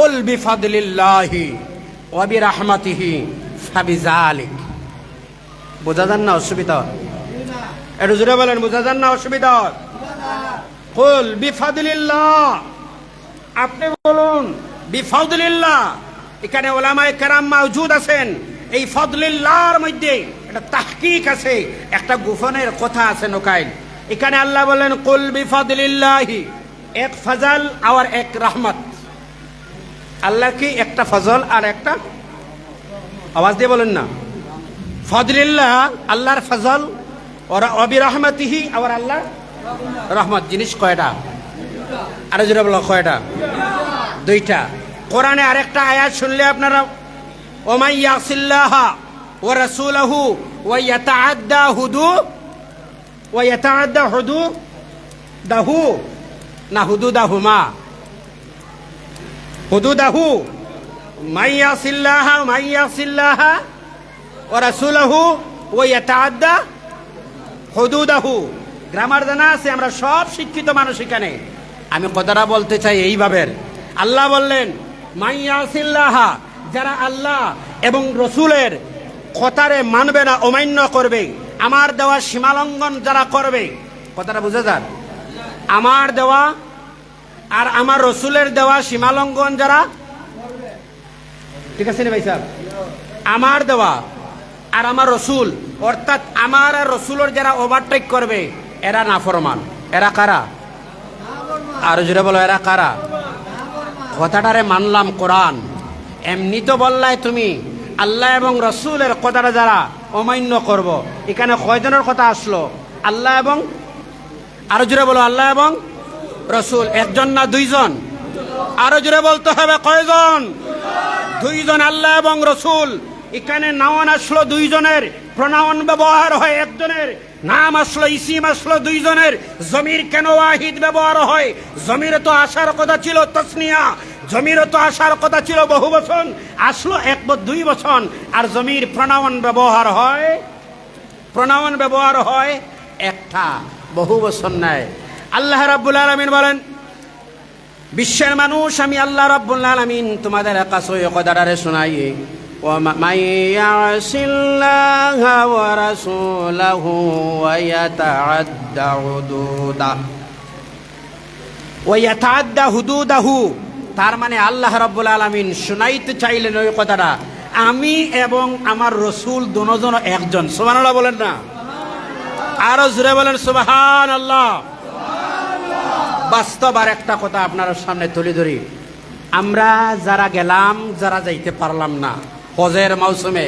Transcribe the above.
কুল বিফাদলিল্লাহি ওয়া বিরাহমাতিহি ফাবিযালিক। বোঝা যান না অসুবিধা? একটু জোরে বলেন, বোঝা যান না অসুবিধা? কুল বিফাদলিল্লাহ। আপনি বলুন, বিফাদলিল্লাহ। এখানে ওলামায়ে কেরাম মাউজুদ আছেন। এই ফদলিল্লাহর মধ্যে একটা তাহকিক আছে, একটা গোপনের কথা আছে নোকাইল। এখানে আল্লাহ বলেন, কুল বিফাদলিল্লাহি, এক ফজল আর এক রহমত। আল্লাহ কি একটা ফজল আর একটা আওয়াজ দিয়ে বলেন না। ফদলিল্লাহ আল্লাহর ফজল, ওরা অবি রহমতিহি আবার আল্লাহ রহমত। জিনিস কয়টা? আরও জোরে বলো, কয়টা? দুইটা। কোরআনে আরেকটা আয়াত শুনলে আপনারা ওমাই ইয়াসিল্লাহ ও রাসূলহু ওয়া ইয়াতাআদ্দা হুদু ওয়া ইয়াতাআদ্দা হুদু দাহু না হুদুদাহুমা। হুদুদাহু মাই ইয়াসিল্লাহ মাই ইয়াসিল্লাহ ও রাসূলহু ওয়া ইয়াতাআদ্দা, হুদুদাহু। গ্রামার জানা আছে, আমরা সব শিক্ষিত মানুষ এখানে। আমি কথাটা বলতে চাই এইভাবে আল্লাহ বললেন, মাইয়াসিল্লাহা, যারা আল্লাহ এবং রসুলের কথারে মানবে না, অমান্য করবে, আমার দেওয়া সীমালঙ্ঘন যারা করবে, কথাটা বুঝে যান। আমার দেওয়া আর আমার রসুলের দেওয়া সীমালঙ্ঘন যারা, ঠিক আছে ভাই সাহেব? আমার দেওয়া আর আমার রসুল, অর্থাৎ আমার আর রসুলের যারা ওভারটেক করবে, এরা নাফরমান। এরা কারা? আর জুড়ে বলো, এরা কারা? কথাটারে মানলাম কোরআন। এমনি তো বললাই তুমি, আল্লাহ এবং রসুলের কথাটা যারা অমান্য করব, এখানে কয়জনের কথা আসলো? আল্লাহ এবং, আরও জুড়ে বলো, আল্লাহ এবং রসুল, একজন না দুইজন? আরও জুড়ে বলতে হবে, কয়জন? দুইজন আল্লাহ এবং রসুল। এখানে নাওয়ান আসলো দুইজনের প্রণায়ন ব্যবহার হয় একজনের, নাম আসলো, ইসিম আসলো দুইজনের। জমির কেন ওয়াহিদ ব্যবহার হয়? জমির তো আসার কথা ছিল তসনিয়া, জমির তো আসার কথা ছিল বহু বছর আসলো এক দুই বছর আর জমির প্রণায়ন ব্যবহার হয় প্রণায়ন ব্যবহার হয় একটা, বহু বছর নেয় আল্লাহ রাব্বুল আলামিন বলেন বিশ্বের মানুষ আমি আল্লাহ রাব্বুল আলামিন তোমাদের কাছে কথাটারে শোনাই ومن يعص الله ورسوله ويتعد حدوده ويتعدى حدوده তার মানে আল্লাহ রাব্বুল আলামিন শুনাইতে চাইলেন ওই কথাটা আমি এবং আমার রসুল দুজন একজন সুবহানাল্লাহ বলেন না আরো জোরে বলেন সুবহান আল্লাহ বাস্তব আর একটা কথা আপনার সামনে তুলে ধরি। আমরা যারা গেলাম, যারা যাইতে পারলাম না, হজের মৌসুমে